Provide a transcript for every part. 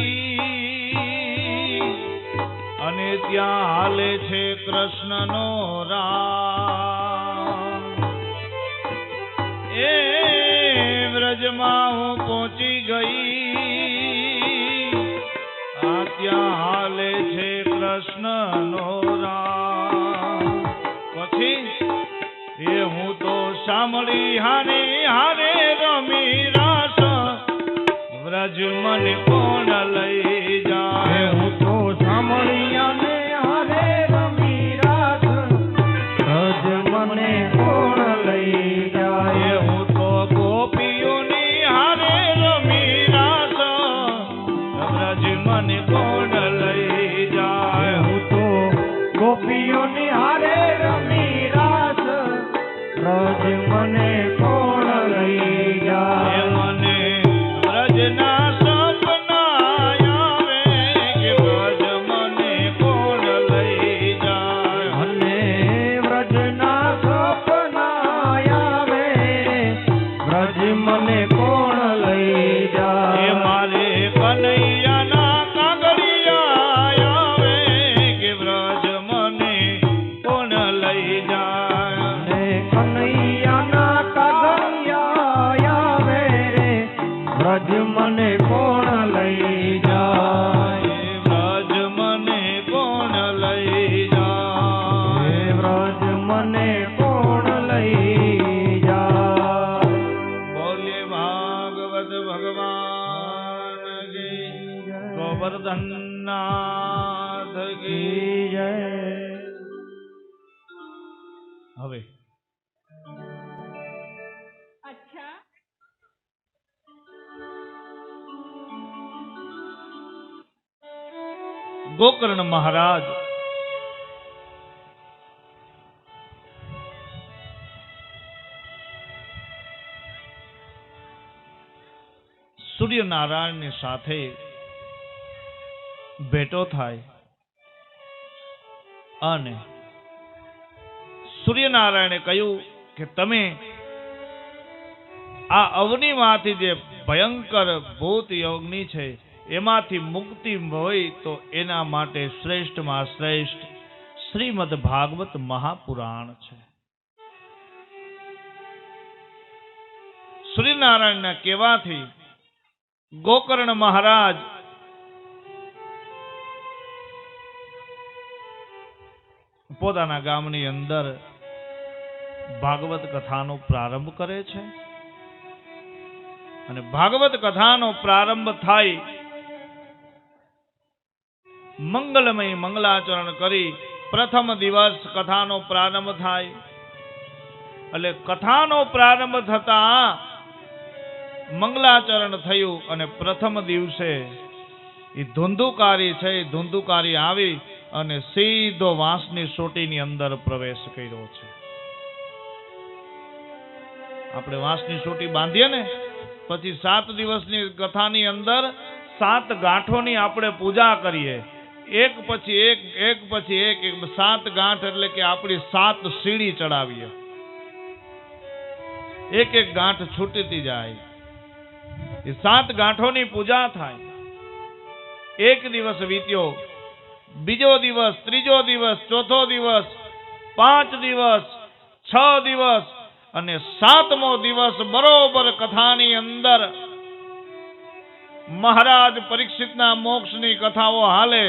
ગઈ અને ત્યાં હાલે છે કૃષ્ણનો રામ. એ વ્રજમાં હું પહોંચી ગઈ. આ ત્યાં હાલે છે કૃષ્ણનો રામ. પછી એ હું તો સાંભળી હારે હારે રમી રાસ. વ્રજ મને વ્રજ મને ગોવર્ધન નાથ કી જય. હવે. અચ્છા. ગોકર્ણ મહારાજ. સૂર્યનારાયણની સાથે ભેટો થાય. અને સૂર્યનારાયણે કહ્યું કે તમે આ અવનીમાંથી જે ભયંકર ભૂત યોગની છે, એમાંથી મુક્તિ હોય તો એના માટે શ્રેષ્ઠમાં શ્રેષ્ઠ શ્રીમદ ભાગવત મહાપુરાણ છે. સૂર્યનારાયણના કહેવાથી ગોકર્ણ મહારાજ પોતાના ગામની અંદર ભાગવત કથાનો પ્રારંભ કરે છે. અને ભાગવત કથાનો પ્રારંભ થાય મંગલમય મંગલાચરણ કરી પ્રથમ દિવસ કથાનો પ્રારંભ થાય. એટલે કથાનો પ્રારંભ થતા મંગલાચરણ થયું અને પ્રથમ દિવસે એ ધુંધુકારી છે એ ધુંધુકારી આવી અને સીધો વાંસની સોટીની અંદર પ્રવેશ કર્યો છે. આપણે વાંસની સોટી બાંધીએ ને, પછી સાત દિવસની કથાની અંદર સાત ગાંઠોની આપણે પૂજા કરીએ. એક પછી એક એક પછી એક એક સાત ગાંઠ એટલે કે આપણી સાત સીડી ચડાવીએ. એક એક ગાંઠ છૂટતી જાય. એ સાત ગાંઠોની પૂજા થાય. એક દિવસ વીત્યો બીજો દિવસ, ત્રીજો દિવસ, ચોથો દિવસ, પાંચ દિવસ, છ દિવસ અને સાતમો દિવસ બરોબર કથાની અંદર મહારાજ પરીક્ષિતના મોક્ષની કથાઓ હાલે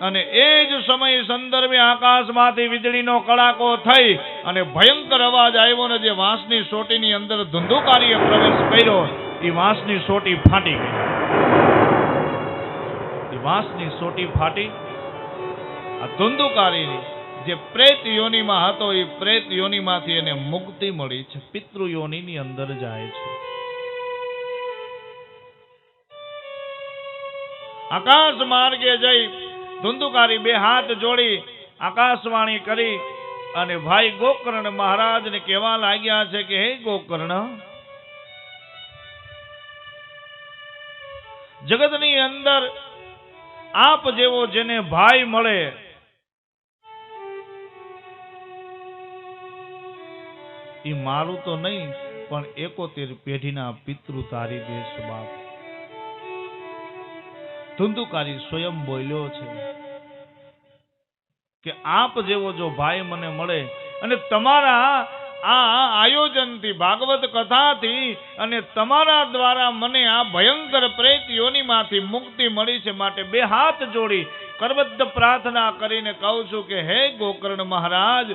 અને એ જ સમય સંદર્ભે આકાશમાંથી વીજળીનો કડાકો થઈ અને ભયંકર અવાજ આવ્યો ને જે વાંસની સોટીની અંદર ધુંધુકારીએ પ્રવેશ કર્યો, એ વાંસની સોટી ફાટી ગઈ. એ વાંસની સોટી ફાટી આ ધુંધુકારીની જે પ્રેત યોનીમાં હતો, એ પ્રેત યોનીમાંથી એને મુક્તિ મળી છે. પિતૃ યોનીની અંદર જાય છે. આકાશ માર્ગે જઈ ધુંધુકારી બે હાથ જોડી આકાશવાણી કરી અને ભાઈ ગોકર્ણ મહારાજને કહેવા લાગ્યા છે કે, હે ગોકર્ણ, જગતની અંદર આપ જેવો જેને ભાઈ મળે. એ મારું તો નહીં, પણ એકોતેર પેઢીના પિતૃ તારી દેશ બાપ. ધુંધુકારી સ્વયં બોલ્યો છે કે આપ જેવો જો ભાઈ મને મળે, અને તમારા આ આયોજનથી, ભાગવત કથાથી અને તમારા દ્વારા મને આ ભયંકર પ્રેત મુક્તિ મળી છે માટે બે હાથ જોડી કરબદ્ધ પ્રાર્થના કરીને કહું છું કે, હે ગોકર્ણ મહારાજ,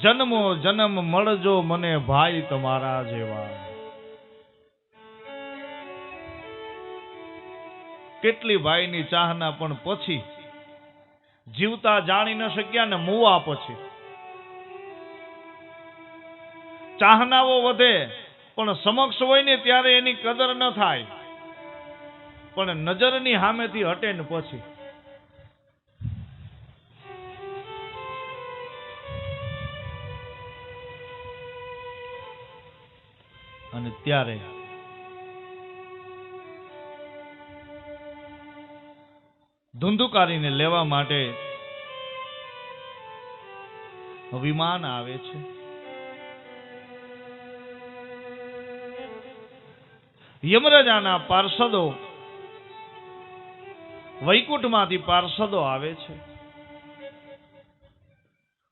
જન્મો જન્મ મળજો મને ભાઈ તમારા જેવા. કેટલી ભાઈની ચાહના પણ પછી જીવતા જાણી ન શક્યા ને મુવા પછી ચાહનાઓ વધે, પણ સમક્ષ હોય ને ત્યારે એની કદર ન થાય. પણ નજરની સામેથી હટે ને પછી. અને ત્યારે ધુંધુકારીને લેવા માટે વિમાન આવે છે. યમરાજાના પાર્ષદો વૈકુંઠમાંથી પાર્ષદો આવે છે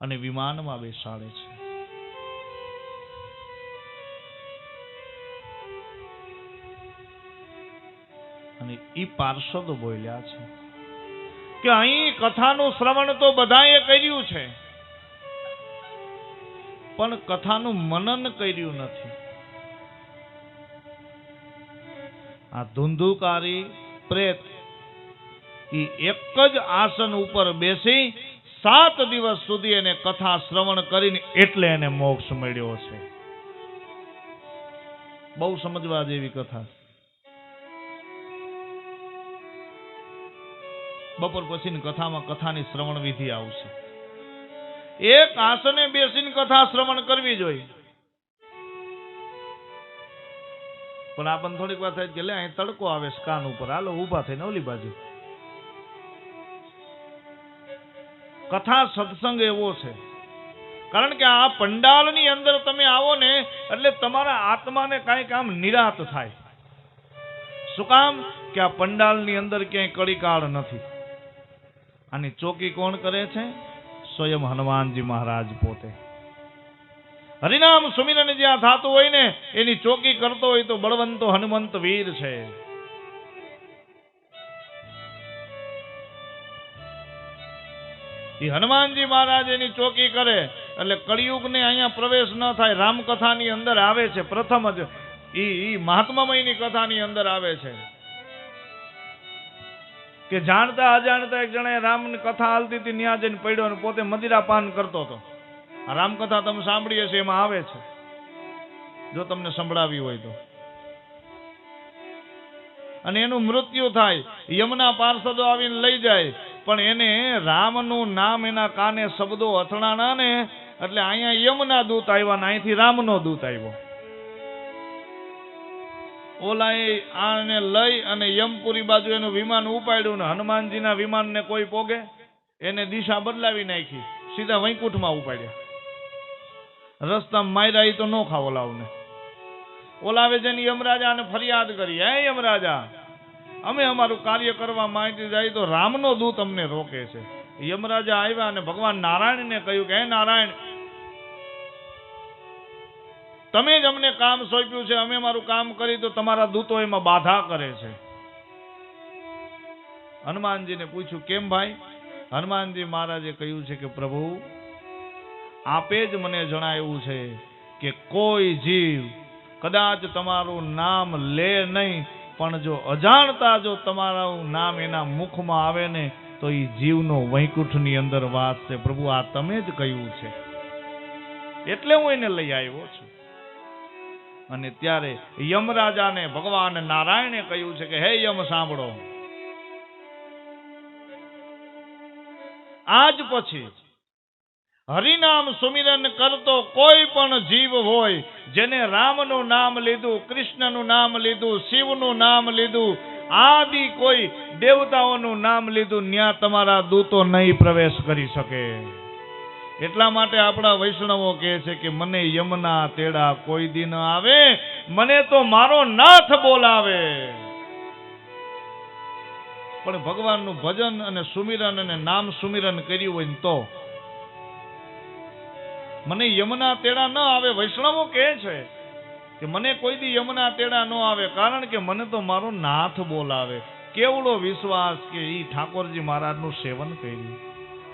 અને વિમાનમાં બેસાડે છે. અને એ પાર્ષદો બોલ્યા છે કે અહીં કથાનું શ્રવણ તો બધાએ કર્યું છે, પણ કથાનું મનન કર્યું નથી. આ ધુંધુકારી પ્રેત ઈ એક જ આસન ઉપર બેસી સાત દિવસ સુધી એને કથા શ્રવણ કરીને એટલે એને મોક્ષ મળ્યો છે. બહુ સમજવા જેવી કથા. બપોર પછીની કથામાં કથાની શ્રવણ વિધિ આવશે. એક આસને બેસીને કથા શ્રવણ કરવી જોઈએ. પણ આપણને થોડીક વાર થાય કે લે, અહીં તડકો આવે કાન ઉપર. હાલો, ઊભા થઈને ઓલી બાજુ. કથા સત્સંગ એવો છે. કારણ કે આ પંડાલની અંદર તમે આવો ને, એટલે તમારા આત્માને કાંઈક આમ નિરાત થાય. શું કામ? કે આ પંડાલની અંદર ક્યાંય કડીકાળ નથી. આની ચોકી કોણ કરે છે? સ્વયં હનુમાનજી મહારાજ પોતે. હરિનામ સુમિરન જ્યાં થતું હોય ને, એની ચોકી કરતો હોય તો બળવંતો હનુમંત વીર છે. એ હનુમાનજી મહારાજ એની ચોકી કરે, એટલે કળિયુગને અહીંયા પ્રવેશ ન થાય, રામકથાની અંદર આવે છે, પ્રથમ જ ઈ ઈ મહાત્મામયની કથાની અંદર આવે છે. કે જાણતા અજાણતા એક જણાએ રામની કથા હાલતી હતી, ન્યા જઈને પડ્યો અને પોતે મદિરા પાન કરતો હતો. રામકથા તમે સાંભળીએ છીએ, એમાં આવે છે. જો તમને સંભળાવી હોય તો. અને એનું મૃત્યુ થાય, યમના પાર્ષદો આવીને લઈ જાય, પણ એને રામનું નામ એના કાને શબ્દો અથડાણા ને, એટલે અહીંયા યમના દૂત આવ્યા ને અહીંથી રામનો દૂત આવ્યો. ઓલાએ આને લઈ અને યમપુરી બાજુ એનું વિમાન ઉપાડ્યું ને હનુમાનજીના વિમાનને કોઈ પોગે, એને દિશા બદલાવી નાખી, સીધા વૈકુંઠમાં ઉપાડ્યા. રસ્તામાં માર્યા તો ન ખાવ ઓલાવને. ઓલાવે જેની યમરાજાને ફરિયાદ કરી, હે યમરાજા, અમે અમારું કાર્ય કરવા માંગી જાય તો રામનો દૂત અમને રોકે છે. યમરાજા આવ્યા અને ભગવાન નારાયણને કહ્યું કે, હે નારાયણ, તમે જ અમને કામ સોંપ્યું છે, અમે મારું કામ કરી તો તમારા દૂતો એમાં બાધા કરે છે. હનુમાનજીને પૂછ્યું, કેમ ભાઈ? હનુમાનજી મહારાજે કહ્યું છે કે, પ્રભુ આપે જ મને જણાવ્યું છે કે કોઈ જીવ કદાચ તમારું નામ લે નહીં, પણ જો અજાણતા જો તમારું નામ એના મુખમાં આવે ને, તો એ જીવનો વૈકુંઠની અંદર વાસ છે. પ્રભુ, આ તમે જ કહ્યું છે. એટલે હું એને લઈ આવ્યો છું. અને ત્યારે યમરાજાને ભગવાન નારાયણે કહ્યું છે કે, હે યમ, સાંભળો. આજ પછી હરિનામ સુમિરન કરતો કોઈ પણ જીવ હોય, જેને રામનું નામ લીધું, કૃષ્ણનું નામ લીધું, શિવનું નામ લીધું, આદિ કોઈ દેવતાઓનું નામ લીધું, ન્યા તમારા દૂતો નહીં પ્રવેશ કરી શકે. એટલા માટે આપણા વૈષ્ણવો કહે છે કે, મને યમના તેડા કોઈ દિન આવે, મને તો મારો નાથ બોલાવે. પણ ભગવાનનું ભજન અને સુમિરન અને નામ સુમિરન કર્યું હોય ને તો મને યમના તેડા ન આવે, વૈષ્ણવો કહે છે કે મને કોઈ દી યમના તેડા ન આવે, કારણ કે મને તો મારો નાથ બોલાવે. કેવડો વિશ્વાસ કે એ ઠાકોરજી મહારાજનું સેવન કર્યું.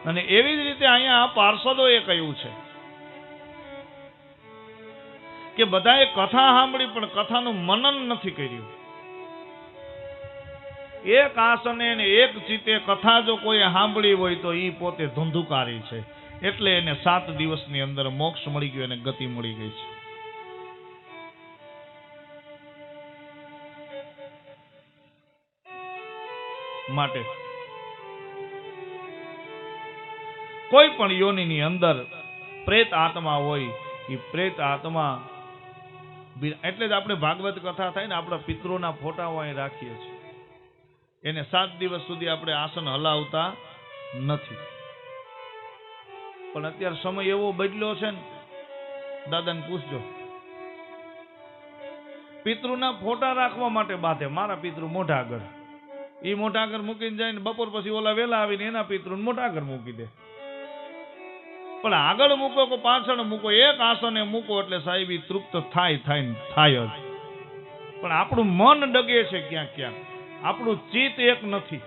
અને એવી જ રીતે અહીંયા પાર્ષદોએ કહ્યું છે કે બધાએ કથા સાંભળી, પણ કથાનું મનન નથી કર્યું. એક આસને એક ચિત્તે કથા જો કોઈ સાંભળી હોય તો એ પોતે ધંધુકારી છે. એટલે એને સાત દિવસની અંદર મોક્ષ મળી ગયો અને ગતિ મળી ગઈ છે. માટે કોઈ પણ યોનિની અંદર પ્રેત આત્મા હોય, એ પ્રેત આત્મા એટલે જ આપણે ભાગવત કથા થાય ને આપણા પિતૃના ફોટા અહીં રાખીએ છીએ. એને સાત દિવસ સુધી આપણે આસન હલાવતા નથી. પણ અત્યારે સમય એવો બદલ્યો છે ને, દાદાને પૂછજો. પિતૃના ફોટા રાખવા માટે બાધે, મારા પિતૃ મોઢા આગળ. એ મોઢા આગળ મૂકીને જાય ને બપોર પછી ઓલા વેલા આવીને એના પિતૃ મોઢા આગળ મૂકી દે. પણ આગળ મૂકો કે પાછળ મૂકો, એક આસને મૂકો એટલે સાહેબ તૃપ્ત થાય થાય થાય જ. પણ આપણું મન ડગે છે ક્યાંક ક્યાંક. આપણું ચિત્ત એક નથી.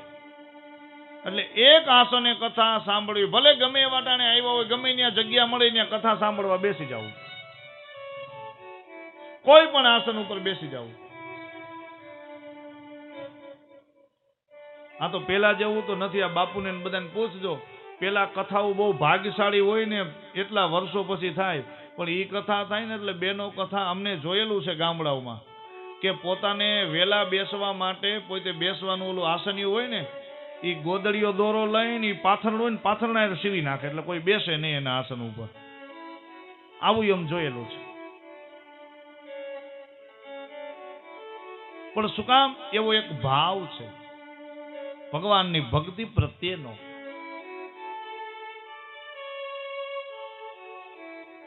એટલે એક આસને કથા સાંભળવી. ભલે ગમે એ વાટાણે આવ્યા હોય, ગમે ત્યાં જગ્યા મળે ત્યાં કથા સાંભળવા બેસી જવું કોઈ પણ આસન ઉપર બેસી જવું આ તો પેલા જેવું તો નથી, આ બાપુને બધાને પૂછજો. પેલા કથાઓ બહુ ભાગ્યશાળી હોય ને એટલા વર્ષો પછી થાય. પણ એ કથા થાય ને એટલે બેનો કથા અમને જોયેલું છે ગામડાઓમાં. કે પોતાને વેલા બેસવા માટે, પોતે બેસવાનું ઓલું આસન્યું હોય ને એ ગોદડીયો દોરો લઈને એ પાથરણ હોય ને પાથરણા સીવી નાખે. એટલે કોઈ બેસે નહીં એના આસન ઉપર. આવું એમ જોયેલું છે. પણ શું કામ? એવો એક ભાવ છે. ભગવાનની ભક્તિ પ્રત્યેનો.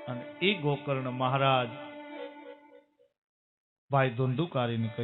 અને એ ગોકર્ણ મહારાજ ભાઈ ધુંધુકારીને કહ્યું